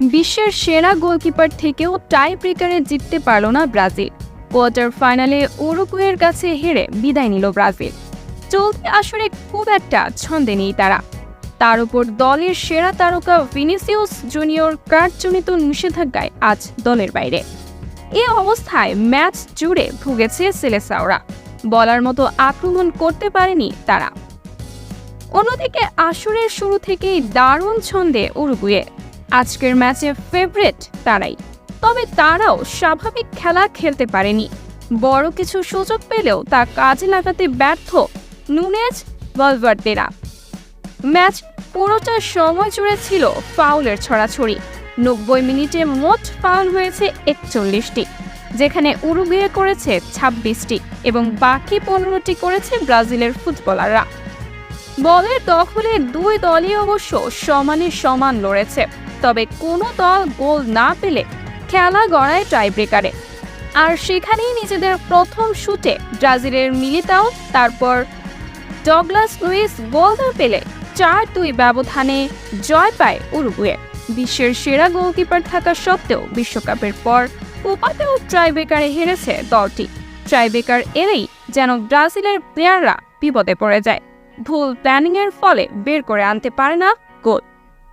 বিশ্বের সেরা গোলকিপার থেকেও টাই ব্রেকারে জিততে পারল না ব্রাজিল। কোয়ার্টার ফাইনালে উরুগুয়ের কাছে হেরে বিদায় নিল ব্রাজিল। চলতি আসরে খুব একটা ছন্দে নেই তারা। তার উপর দলের সেরা তারকা ভিনিসিউস জুনিয়র কার্ডজনিত নিষেধাজ্ঞায় আজ দলের বাইরে। এ অবস্থায় ম্যাচ জুড়ে ভুগেছে সেলেসাওরা। বলার মতো আক্রমণ করতে পারেনি তারা। অন্যদিকে আসরের শুরু থেকেই দারুণ ছন্দে উরুগুয়ে। আজকের ম্যাচে ফেভারিট তারাই। তবে তারাও স্বাভাবিক খেলা খেলতে পারেনি। বড় কিছু সুযোগ পেলেও তা কাজে লাগাতে ব্যর্থ নুনেজ ভলভার্দেরা। ম্যাচ পুরোটা সময় জুড়ে ছিল ফাউলের ছড়াছড়ি। নব্বই মিনিটে মোট ফাউল হয়েছে একচল্লিশটি, যেখানে উরুগুয়ে করেছে ছাব্বিশটি এবং বাকি পনেরোটি করেছে ব্রাজিলের ফুটবলাররা। বলের দখলে দুই দলই অবশ্য সমানে সমান লড়েছে। তবে কোনো দল গোল না পেলে খেলা গড়ায় টাইব্রেকারে আর সেখানেই নিজেদের প্রথম শুটে ব্রাজিলের মিলিতাও, তারপর ডগলাস লুইস গোল না পেলে চার দুই ব্যবধানে জয় পায় উরুগুয়ে। বিশ্বের সেরা গোলকিপার থাকা সত্ত্বেও বিশ্বকাপের পর কোপাতেও ট্রাইবেকারে হেরেছে দলটি। ট্রাইবেকার এলেই যেন ব্রাজিলের প্লেয়াররা বিপদে পড়ে যায়। ভুল প্ল্যানিংয়ের ফলে বের করে আনতে পারে না গোল।